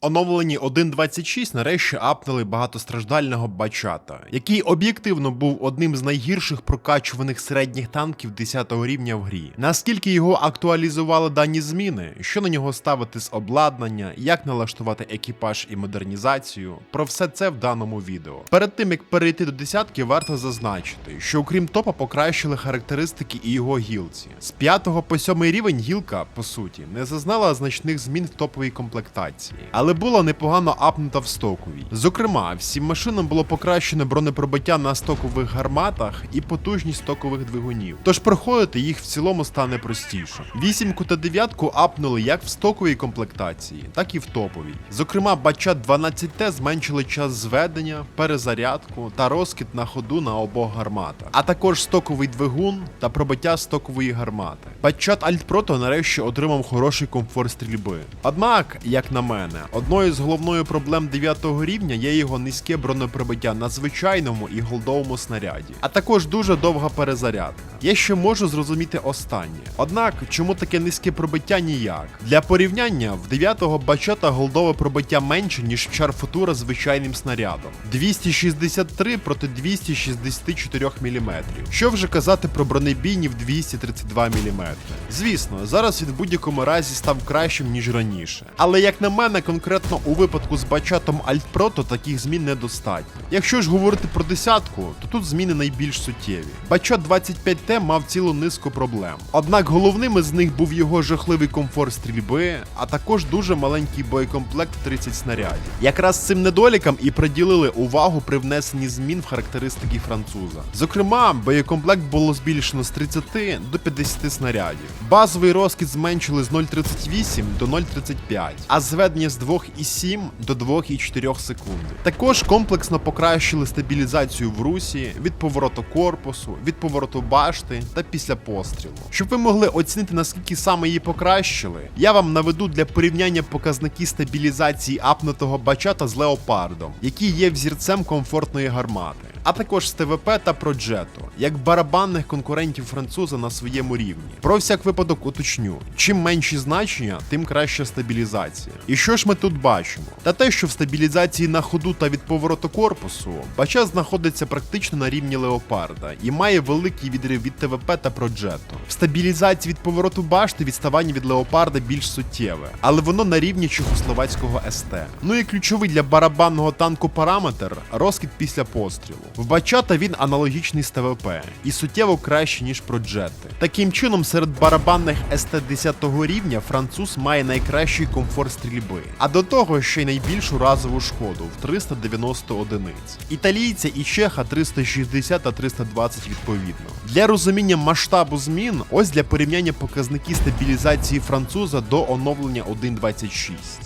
Оновлені 1.26 нарешті апнули багатостраждального бачата, який об'єктивно був одним з найгірших прокачуваних середніх танків 10 рівня в грі. Наскільки його актуалізували дані зміни, що на нього ставити з обладнання, як налаштувати екіпаж і модернізацію, про все це в даному відео. Перед тим як перейти до десятки, варто зазначити, що окрім топа покращили характеристики і його гілці. З 5 по 7 рівень гілка, по суті, не зазнала значних змін в топовій комплектації, але була непогано апнута в стоковій. Зокрема, всім машинам було покращено бронепробиття на стокових гарматах і потужність стокових двигунів. Тож проходити їх в цілому стане простіше. Вісімку та дев'ятку апнули як в стоковій комплектації, так і в топовій. Зокрема, бачат 12Т зменшили час зведення, перезарядку та розкид на ходу на обох гарматах, а також стоковий двигун та пробиття стокової гармати. Бачат Альтпрото нарешті отримав хороший комфорт стрільби. Однак, як на мене, одною з головною проблем 9 рівня є його низьке бронепробиття на звичайному і голдовому снаряді, а також дуже довга перезарядка. Я ще можу зрозуміти останнє. Однак, чому таке низьке пробиття ніяк? Для порівняння, в 9-го бачата голдове пробиття менше, ніж в чарфутура звичайним снарядом. 263 проти 264 мм. Що вже казати про бронебійні в 232 мм. Звісно, зараз він в будь-якому разі став кращим, ніж раніше. Але як на мене, конкретно у випадку з бачатом Альтпро, то таких змін недостатньо. Якщо ж говорити про десятку, то тут зміни найбільш суттєві. Бачат 25Т мав цілу низку проблем. Однак головним із них був його жахливий комфорт стрільби, а також дуже маленький боєкомплект 30 снарядів. Якраз цим недолікам і приділили увагу при внесенні змін в характеристики француза. Зокрема, боєкомплект було збільшено з 30 до 50 снарядів. Базовий розкид зменшили з 0,38 до 0,35, а зведення з 2,7 до 2,4 секунди. Також комплексно покращили стабілізацію в русі від повороту корпусу, від повороту башти та після пострілу. Щоб ви могли оцінити наскільки саме її покращили, я вам наведу для порівняння показники стабілізації апнутого бачата з леопардом, який є взірцем комфортної гармати. А також з ТВП та Проджето, як барабанних конкурентів француза на своєму рівні. Про всяк випадок уточню: чим менші значення, тим краща стабілізація. І що ж ми тут бачимо? Та те, що в стабілізації на ходу та від повороту корпусу бача знаходиться практично на рівні леопарда і має великий відрив від ТВП та Проджето. В стабілізації від повороту башти відставання від леопарда більш суттєве, але воно на рівні чехословацького СТ. Ну і ключовий для барабанного танку параметр розкид після пострілу. В Бачата він аналогічний з ТВП і суттєво краще, ніж Проджети. Таким чином, серед барабанних СТ 10 рівня француз має найкращий комфорт стрільби, а до того ще й найбільшу разову шкоду в 390 одиниць. Італійця і чеха 360 та 320 відповідно. Для розуміння масштабу змін, ось для порівняння показники стабілізації француза до оновлення 1.26.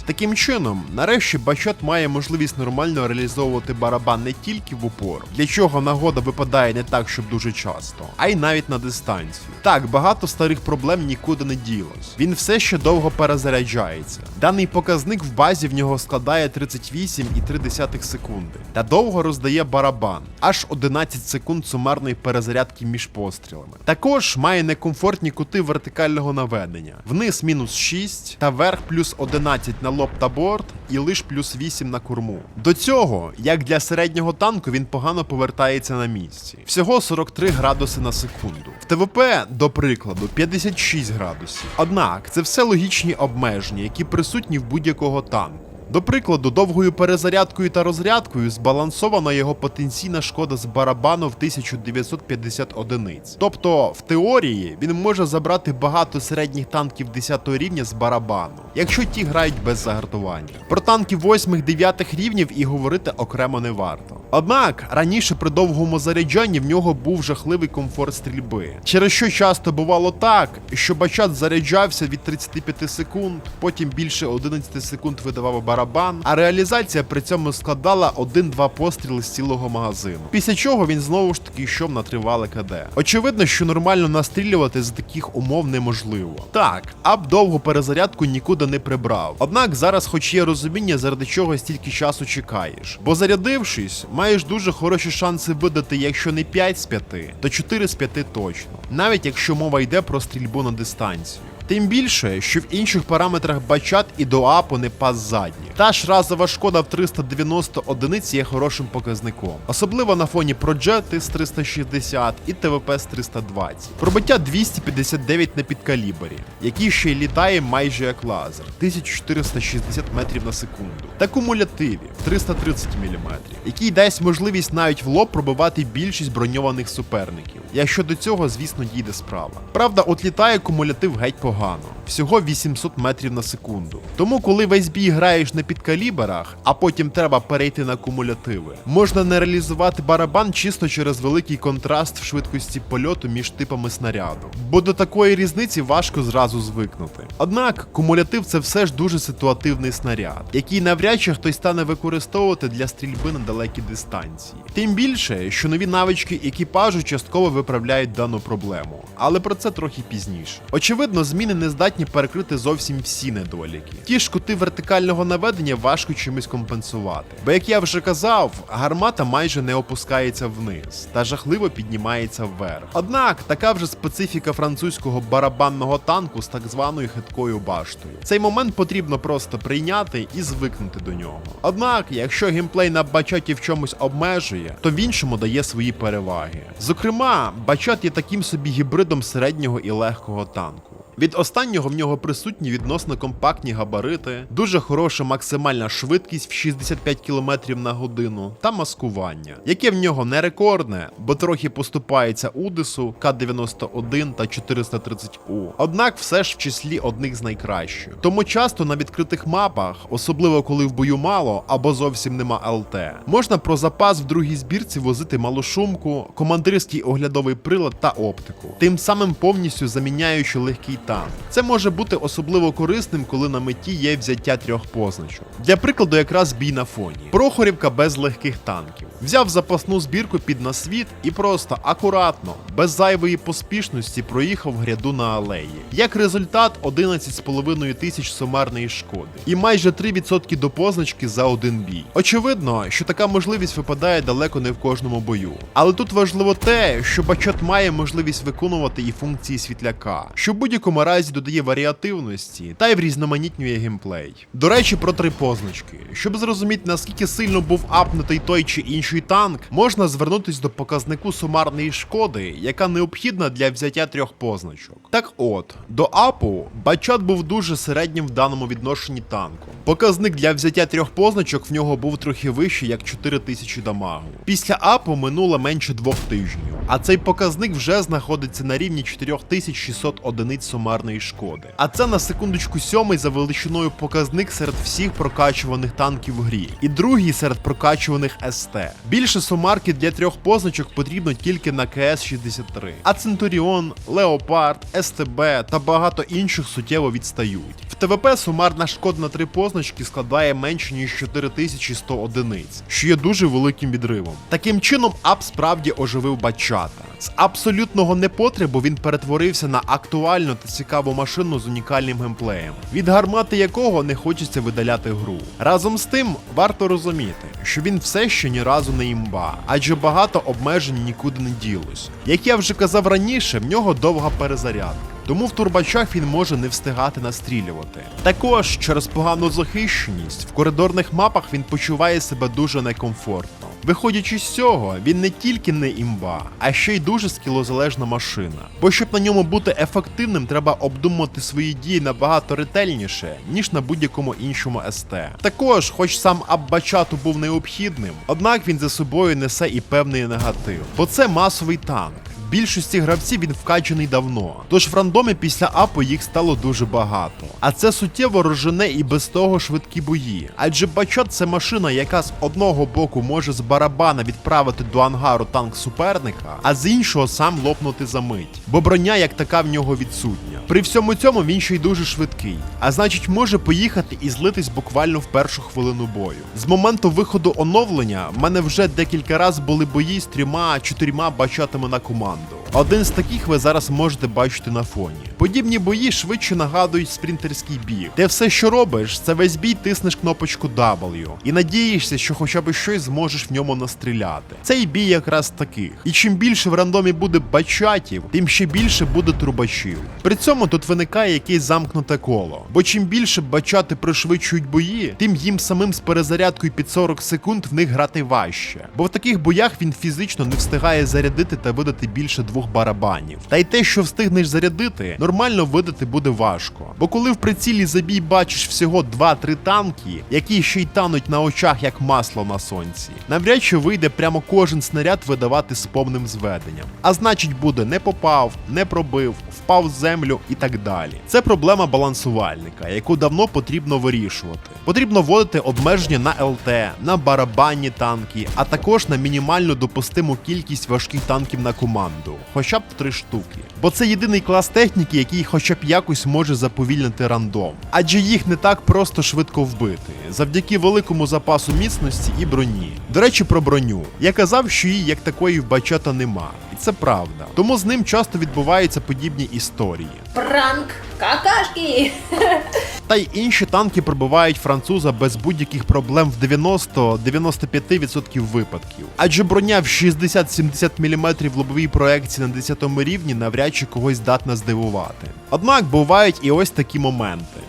Таким чином, нарешті Бачат має можливість нормально реалізовувати барабан не тільки в упор, для чого нагода випадає не так, щоб дуже часто, а й навіть на дистанцію. Так, багато старих проблем нікуди не ділось. Він все ще довго перезаряджається. Даний показник в базі в нього складає 38,3 секунди та довго роздає барабан, аж 11 секунд сумарної перезарядки між пострілами. Також має некомфортні кути вертикального наведення. Вниз мінус 6 та вверх плюс 11 на лоб та борт і лиш плюс 8 на корму. До цього, як для середнього танку, він погано повертається на місці. Всього 43 градуси на секунду. ТВП, до прикладу, 56 градусів. Однак це все логічні обмеження, які присутні в будь-якого танку. До прикладу, довгою перезарядкою та розрядкою збалансована його потенційна шкода з барабану в 1950 одиниць. Тобто, в теорії він може забрати багато середніх танків 10 рівня з барабану, якщо ті грають без загартування. Про танки 8-9 рівнів і говорити окремо не варто. Однак раніше при довгому заряджанні в нього був жахливий комфорт стрільби, через що часто бувало так, що бачат заряджався від 35 секунд, потім більше 11 секунд видавав барабан, а реалізація при цьому складала 1-2 постріли з цілого магазину. Після чого він знову ж таки йшов на тривале КД. Очевидно, що нормально настрілювати з таких умов неможливо. Так, ап довгу перезарядку нікуди не прибрав. Однак зараз, хоч є розуміння, заради чого стільки часу чекаєш. Бо зарядившись, маєш дуже хороші шанси видати, якщо не 5 з 5, то 4 з 5 точно. Навіть якщо мова йде про стрільбу на дистанцію. Тим більше, що в інших параметрах бачат і до апу не пас задні. Та ж разова шкода в 390 одиниць є хорошим показником, особливо на фоні Проджети з 360 і ТВП з 320. Пробиття 259 на підкалібері, який ще й літає майже як лазер 1460 метрів на секунду. Та кумулятиві в 330 мм, який дасть можливість навіть в лоб пробивати більшість броньованих суперників. Якщо до цього, звісно, дійде справа. Правда, от літає кумулятив геть погано, всього 800 метрів на секунду. Тому, коли весь бій граєш на підкаліберах, а потім треба перейти на кумулятиви, можна не реалізувати барабан чисто через великий контраст в швидкості польоту між типами снаряду. Бо до такої різниці важко зразу звикнути. Однак, кумулятив це все ж дуже ситуативний снаряд, який навряд чи хтось стане використовувати для стрільби на далекі дистанції. Тим більше, що нові навички екіпажу частково виправляють дану проблему, але про це трохи пізніше. Очевидно, зміни не здатні перекрити зовсім всі недоліки. Ті ж кути вертикального наведення важко чимось компенсувати. Бо, як я вже казав, гармата майже не опускається вниз та жахливо піднімається вверх. Однак така вже специфіка французького барабанного танку з так званою хиткою баштою. Цей момент потрібно просто прийняти і звикнути до нього. Однак, якщо геймплей на бачаті в чомусь обмежує, то в іншому дає свої переваги. Зокрема, бачат є таким собі гібридом середнього і легкого танку. Від останнього в нього присутні відносно компактні габарити, дуже хороша максимальна швидкість в 65 км на годину та маскування, яке в нього не рекордне, бо трохи поступається Удису, К-91 та 430У. Однак все ж в числі одних з найкращих. Тому часто на відкритих мапах, особливо коли в бою мало або зовсім нема ЛТ, можна про запас в другій збірці возити малошумку, командирський оглядовий прилад та оптику, тим самим повністю заміняючи легкий танк. Це може бути особливо корисним, коли на меті є взяття трьох позначок. Для прикладу, якраз бій на фоні. Прохорівка без легких танків. Взяв запасну збірку під насвіт і просто акуратно, без зайвої поспішності проїхав гряду на алеї. Як результат, 11,5 тисяч сумарної шкоди і майже 3% до позначки за один бій. Очевидно, що така можливість випадає далеко не в кожному бою. Але тут важливо те, що бачат має можливість виконувати і функції світляка, що в будь-якому разі додає варіативності та й врізноманітнює геймплей. До речі, про три позначки. Щоб зрозуміти наскільки сильно був апнутий той чи інший танк, можна звернутись до показнику сумарної шкоди, яка необхідна для взяття трьох позначок. Так от, до апу бачат був дуже середнім в даному відношенні танку. Показник для взяття трьох позначок в нього був трохи вищий, як 4000 дамагу. Після апу минуло менше двох тижнів, а цей показник вже знаходиться на рівні 4600 одиниць сумарної шкоди. А це на секундочку сьомий за величиною показник серед всіх прокачуваних танків в грі, і другий серед прокачуваних СТ. Більше сумарки для трьох позначок потрібно тільки на КС-63. А Центуріон, Леопард, СТБ та багато інших суттєво відстають. ТВП сумарна шкода на три позначки складає менше ніж 4100 одиниць, що є дуже великим відривом. Таким чином, ап справді оживив бачата. З абсолютного непотребу він перетворився на актуальну та цікаву машину з унікальним геймплеєм, від гармати якого не хочеться видаляти гру. Разом з тим, варто розуміти, що він все ще ні разу не імба, адже багато обмежень нікуди не ділось. Як я вже казав раніше, в нього довга перезарядка. Тому в турбачах він може не встигати настрілювати. Також через погану захищеність в коридорних мапах він почуває себе дуже некомфортно. Виходячи з цього, він не тільки не імба, а ще й дуже скілозалежна машина. Бо щоб на ньому бути ефективним, треба обдумувати свої дії набагато ретельніше, ніж на будь-якому іншому СТ. Також, хоч сам Аббачату був необхідним, однак він за собою несе і певний негатив, бо це масовий танк. Більшості гравців він вкачаний давно, тож в рандомі після апу їх стало дуже багато. А це суттєво розжене і без того швидкі бої. Адже бачат це машина, яка з одного боку може з барабана відправити до ангару танк суперника, а з іншого сам лопнути за мить. Бо броня як така в нього відсутня. При всьому цьому він ще й дуже швидкий, а значить може поїхати і злитись буквально в першу хвилину бою. З моменту виходу оновлення в мене вже декілька разів були бої з трьома-чотирма бачатами на команду. Один з таких ви зараз можете бачити на фоні. Подібні бої швидше нагадують спринтерський біг, де все, що робиш, це весь бій тиснеш кнопочку W і надієшся, що хоча б щось зможеш в ньому настріляти. Цей бій якраз таких. І чим більше в рандомі буде бачатів, тим ще більше буде трубачів. При цьому тут виникає якесь замкнуте коло. Бо чим більше бачати пришвидшують бої, тим їм самим з перезарядкою під 40 секунд в них грати важче. Бо в таких боях він фізично не встигає зарядити та видати більше двох барабанів. Та й те, що встигнеш зарядити, видати буде важко. Бо коли в прицілі забій бачиш всього 2-3 танки, які ще й тануть на очах як масло на сонці, навряд чи вийде прямо кожен снаряд видавати з повним зведенням. А значить буде не попав, не пробив, впав в землю і так далі. Це проблема балансувальника, яку давно потрібно вирішувати. Потрібно вводити обмеження на ЛТ, на барабанні танки, а також на мінімальну допустиму кількість важких танків на команду, хоча б три штуки. Бо це єдиний клас техніки, який хоча б якось може заповільнити рандом. Адже їх не так просто швидко вбити, завдяки великому запасу міцності і броні. До речі, про броню. Я казав, що її як такої в бачата нема. Це правда. Тому з ним часто відбуваються подібні історії. Пранк какашки. Та й інші танки пробивають француза без будь-яких проблем в 90-95% випадків. Адже броня в 60-70 мм в лобовій проекції на 10 рівні навряд чи когось здатна здивувати. Однак бувають і ось такі моменти.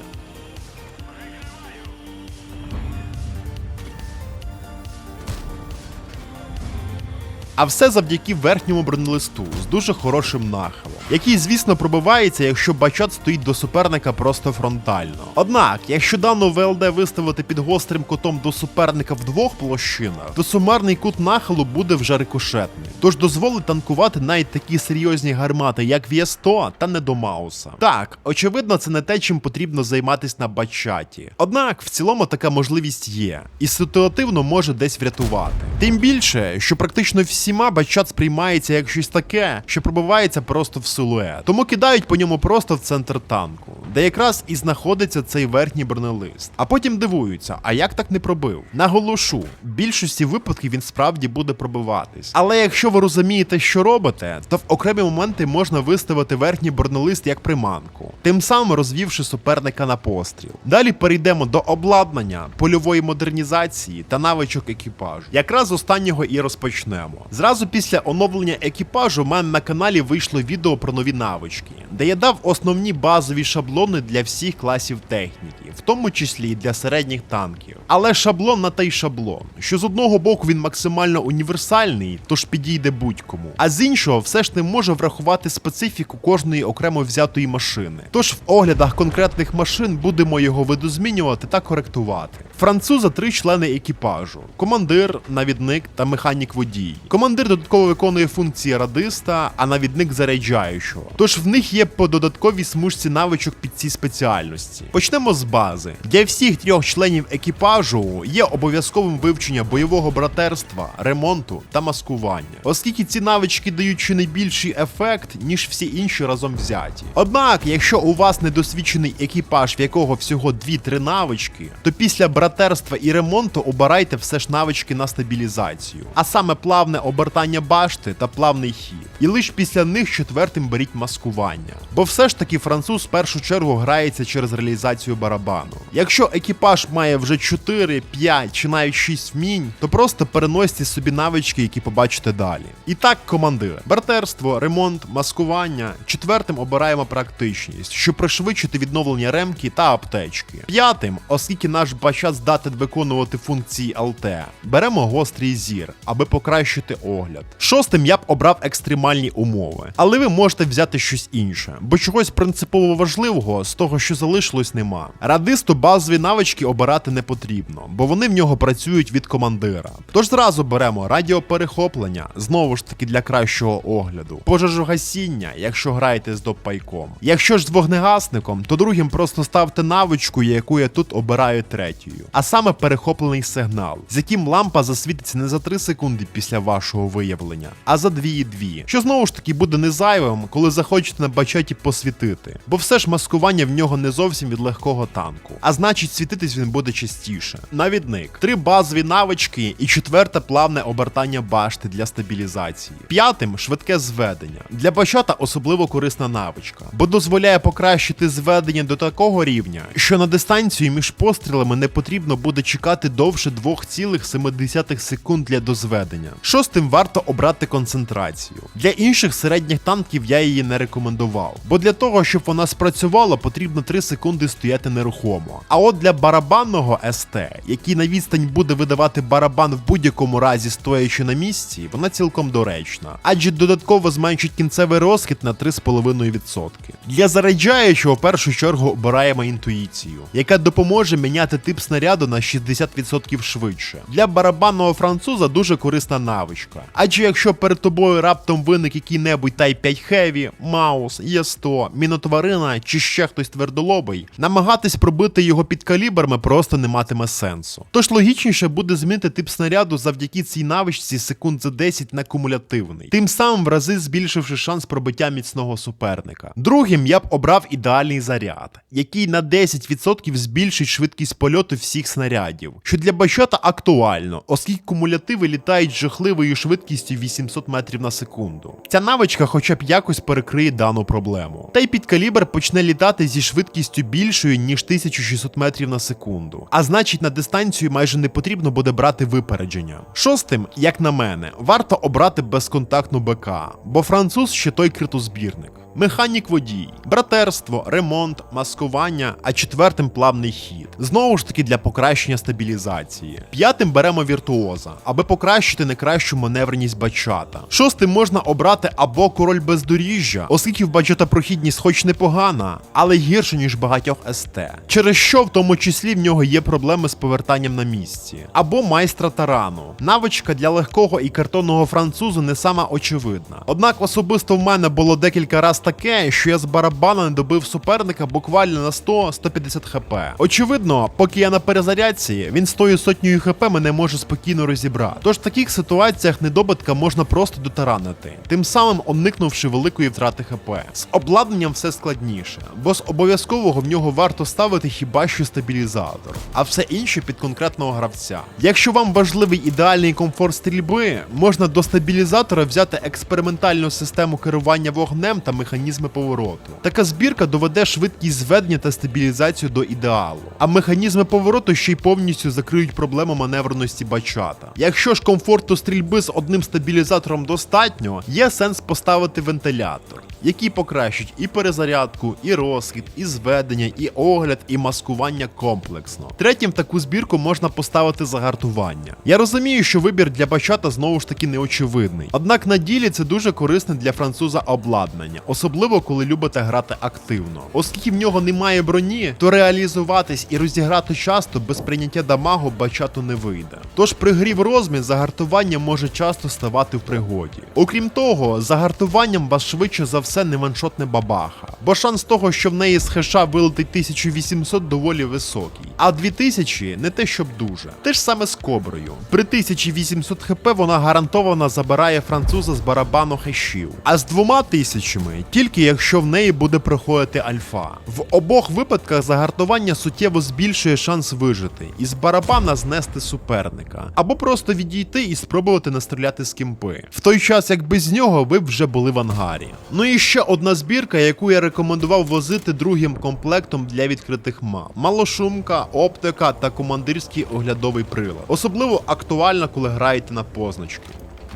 А все завдяки верхньому бронелисту з дуже хорошим нахилом, який, звісно, пробивається, якщо бачат стоїть до суперника просто фронтально. Однак, якщо дану ВЛД виставити під гострим кутом до суперника в двох площинах, то сумарний кут нахилу буде вже рикошетний. Тож дозволить танкувати навіть такі серйозні гармати, як В'Є100 та не до Мауса. Так, очевидно, це не те, чим потрібно займатись на бачаті. Однак, в цілому така можливість є, і ситуативно може десь врятувати. Тим більше, що практично всіма бачат сприймається як щось таке, що пробивається просто в силует. Тому кидають по ньому просто в центр танку, де якраз і знаходиться цей верхній бронелист. А потім дивуються, а як так не пробив? Наголошу, в більшості випадків він справді буде пробиватись. Але якщо ви розумієте, що робите, то в окремі моменти можна виставити верхній бронелист як приманку, тим самим розвівши суперника на постріл. Далі перейдемо до обладнання, польової модернізації та навичок екіпажу. Якраз останнього і розпочнемо. Зразу після оновлення екіпажу в мене на каналі вийшло відео про нові навички, де я дав основні базові шаблони для всіх класів техніки, в тому числі і для середніх танків. Але шаблон на той шаблон, що з одного боку він максимально універсальний, тож підійде будь-кому, а з іншого все ж не може врахувати специфіку кожної окремо взятої машини. Тож в оглядах конкретних машин будемо його видозмінювати та коректувати. Француза три члени екіпажу: командир, навідник та механік водій. Командир додатково виконує функції радиста, а навідник заряджаючого. Тож в них є по додатковій смужці навичок під ці спеціальності. Почнемо з бази. Для всіх трьох членів екіпажу є обов'язковим вивчення бойового братерства, ремонту та маскування, оскільки ці навички дають чи не більший ефект, ніж всі інші разом взяті. Однак, якщо у вас недосвідчений екіпаж, в якого всього 2-3 навички, то після братерства і ремонту обирайте все ж навички на стабілізацію, а саме плавне обертання башти та плавний хід. І лише після них четвертим беріть маскування. Бо все ж таки француз в першу чергу грається через реалізацію барабану. Якщо екіпаж має вже 4, 5 чи навіть 6 вмінь, то просто переносьте собі навички, які побачите далі. І так, командир, братерство, ремонт, маскування. Четвертим обираємо практичність, щоб пришвидшити відновлення ремки та аптечки. П'ятим, оскільки наш бачат здатен виконувати функції ЛТ, беремо гострий зір, аби покращити огляд. Шостим я б обрав екстремальні умови, але ви можете взяти щось інше, бо чогось принципово важливого з того, що залишилось, нема. Радисту базові навички обирати не потрібно, бо вони в нього працюють від командира. Тож зразу беремо радіоперехоплення, знову ж таки для кращого огляду, пожежогасіння, якщо граєте з допайком. Якщо ж з вогнегасником, то другим просто ставте навичку, яку я тут обираю третьою. А саме перехоплений сигнал, з яким лампа засвітиться не за 3 секунди після вашого виявлення, а за 2,2. Що знову ж таки буде не зайвим, коли захочете на бачаті посвітити. Бо все ж маскування маскування в нього не зовсім від легкого танку, а значить світитись він буде частіше. Навідник, три базові навички і четверте плавне обертання башти для стабілізації. П'ятим швидке зведення. Для бачата особливо корисна навичка, бо дозволяє покращити зведення до такого рівня, що на дистанцію між пострілами не потрібно буде чекати довше 2,7 секунд для дозведення. Шостим варто обрати концентрацію. Для інших середніх танків я її не рекомендував, бо для того, щоб вона спрацювала, потрібно 3 секунди стояти нерухомо. А от для барабанного СТ, який на відстань буде видавати барабан в будь-якому разі стоячи на місці, вона цілком доречна, адже додатково зменшить кінцевий розхід на 3,5%. Для заряджаючого в першу чергу обираємо інтуїцію, яка допоможе міняти тип снаряду на 60% швидше. Для барабанного француза дуже корисна навичка. Адже якщо перед тобою раптом виник який-небудь Type 5 Heavy, Маус, Є100, Мінотварина чи ще хтось твердолобий, намагатись пробити його під калібрами просто не матиме сенсу. Тож логічніше буде змінити тип снаряду завдяки цій навичці секунд за 10 на кумулятивний, тим самим в рази збільшивши шанс пробиття міцного суперника. Другим я б обрав ідеальний заряд, який на 10% збільшить швидкість польоту всіх снарядів, що для бачата актуально, оскільки кумулятиви літають жахливою швидкістю 800 метрів на секунду. Ця навичка хоча б якось перекриє дану проблему. Та й підкалібр почне літати зі швидкістю більшою, ніж 1600 метрів на секунду. А значить, на дистанцію майже не потрібно буде брати випередження. Шостим, як на мене, варто обрати безконтактну БК, бо француз ще той критозбірник. Механік водій, братерство, ремонт, маскування, а четвертим плавний хід. Знову ж таки для покращення стабілізації. П'ятим беремо віртуоза, аби покращити найкращу маневреність бачата. Шостим можна обрати або король бездоріжжя, оскільки в бачата прохідність хоч непогана, але гірше, ніж багатьох СТ. Через що в тому числі в нього є проблеми з повертанням на місці. Або майстра тарану. Навичка для легкого і картонного французу не сама очевидна. Однак особисто в мене було декілька раз таке, що я з барабана не добив суперника буквально на 100-150 хп. Очевидно, поки я на перезарядці, він з тою сотнею хп мене може спокійно розібрати. Тож в таких ситуаціях недобитка можна просто дотаранити, тим самим уникнувши великої втрати хп. З обладнанням все складніше, бо з обов'язкового в нього варто ставити хіба що стабілізатор, а все інше під конкретного гравця. Якщо вам важливий ідеальний комфорт стрільби, можна до стабілізатора взяти експериментальну систему керування вогнем та механізми повороту. Така збірка доведе швидкість зведення та стабілізацію до ідеалу. А механізми повороту ще й повністю закриють проблему маневреності бачата. Якщо ж комфорту стрільби з одним стабілізатором достатньо, є сенс поставити вентилятор. Який покращить і перезарядку, і розхід, і зведення, і огляд, і маскування комплексно. Третім таку збірку можна поставити загартування. Я розумію, що вибір для бачата знову ж таки неочевидний. Однак на ділі це дуже корисне для француза обладнання, особливо коли любите грати активно. Оскільки в нього немає броні, то реалізуватись і розіграти часто без прийняття дамагу бачату не вийде. Тож при грі в розмін загартування може часто ставати в пригоді. Окрім того, загартуванням вас швидше за все не ваншотне бабаха, бо шанс того, що в неї з хеша вилетить 1800 доволі високий, а 2000 не те щоб дуже. Те ж саме з коброю. При 1800 хп вона гарантовано забирає француза з барабану хешів, а з двома тисячами тільки якщо в неї буде проходити альфа. В обох випадках загартування суттєво збільшує шанс вижити і з барабана знести суперника, або просто відійти і спробувати настріляти з кімпи. В той час, як без нього ви вже були в ангарі. Ну і ще одна збірка, яку я рекомендував возити другим комплектом для відкритих мап: малошумка, оптика та командирський оглядовий прилад. Особливо актуально, коли граєте на позначки.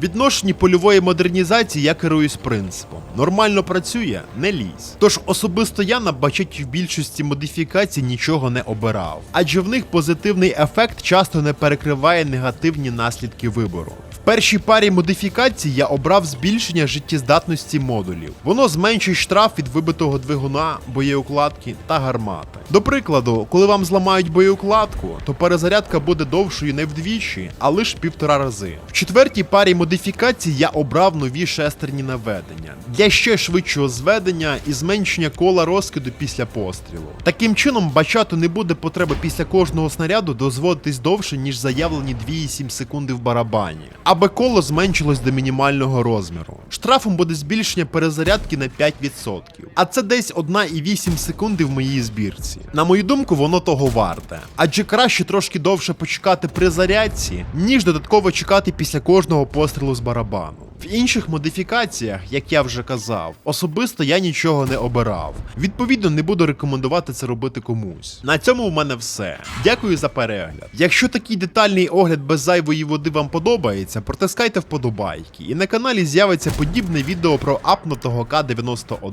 Відношенні польової модернізації я керуюсь принципом: нормально працює, не лізь. Тож особисто я на бачаті в більшості модифікацій нічого не обирав, адже в них позитивний ефект часто не перекриває негативні наслідки вибору. В першій парі модифікацій я обрав збільшення життєздатності модулів. Воно зменшить штраф від вибитого двигуна, боєукладки та гармати. До прикладу, коли вам зламають боєукладку, то перезарядка буде довшою не вдвічі, а лише півтора рази. В четвертій парі модифікацій модифікацій я обрав нові шестерні наведення для ще швидшого зведення і зменшення кола розкиду після пострілу. Таким чином, бачату не буде потреби після кожного снаряду дозводитись довше, ніж заявлені 2,7 секунди в барабані, аби коло зменшилось до мінімального розміру. Штрафом буде збільшення перезарядки на 5%, а це десь 1,8 секунди в моїй збірці. На мою думку, воно того варте, адже краще трошки довше почекати при зарядці, ніж додатково чекати після кожного пострілу з барабану. В інших модифікаціях, як я вже казав, особисто я нічого не обирав. Відповідно, не буду рекомендувати це робити комусь. На цьому в мене все. Дякую за перегляд. Якщо такий детальний огляд без зайвої води вам подобається, протискайте вподобайки, і на каналі з'явиться подібне відео про апнутого К-91.